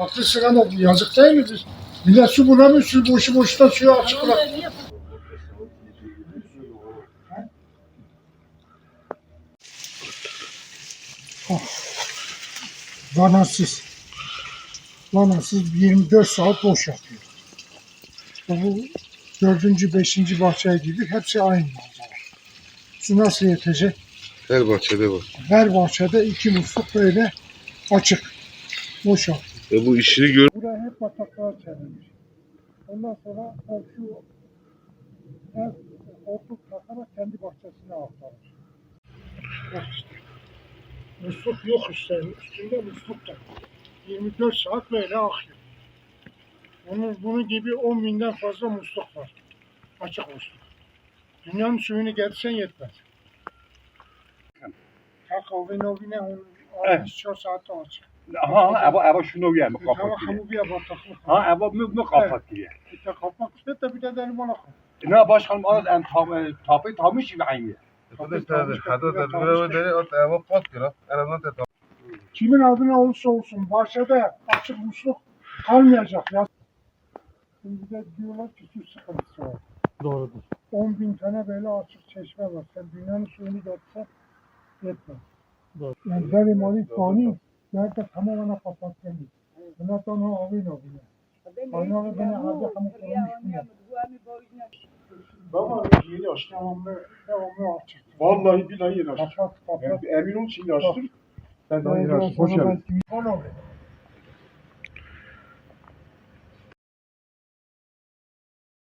Haklısın ama bu yazık değil mi? Biz millet su bulamıyor, su boşu boşuna suyu açık bırak. Oh. Vanasız. Vanasız 24 saat boş yapıyor. Bu dördüncü, beşinci bahçe gibi hepsi aynı manzara. Su nasıl yetecek? Her bahçede var. Her bahçede iki musluk böyle açık. Boş yapıyor. E bu işini gör. Buraya hep bataklığa çevrilmiş. Ondan sonra komşu ev koltuk takarak kendi bahçesine aktarmış. Musluk yok işte. Üstünde musluk da. 24 saat böyle akıyor. Bunun, bunun gibi 10 binden fazla musluk var. Açık musluk. Dünyanın suyunu gelsen yetmez. Ovine onun Evet. 64 saati açık. Ha, ama ama şunu ya mı Hava kapat diye. kamu bir bataklık. Ha, ama mı mı kapat diye. İşte kapmak işte de bir de derim ona kap. Ne başkanım anlat em tam tapı tamış gibi aynı. Hadi hadi hadi hadi deri at ama pat kira. Aradan tet. Kimin adına olursa olsun bahçede açık musluk kalmayacak ya. Şimdi de diyorlar ki su sıkıntısı var. Doğrudur. 10 bin tane böyle açık çeşme var. Sen dünyanın suyunu döksen yetmez. Yani derim Ali fani nerede tamamen kapat demiş. Buna da onu avin avin. Kaynağı beni aldı hamur olmuş mu? Baba yeni açtım. Devamlı, devamlı açık. Vallahi billahi kapat. Yani emin ol şimdi açtım. Ben Ondan açtım. Hoş geldin.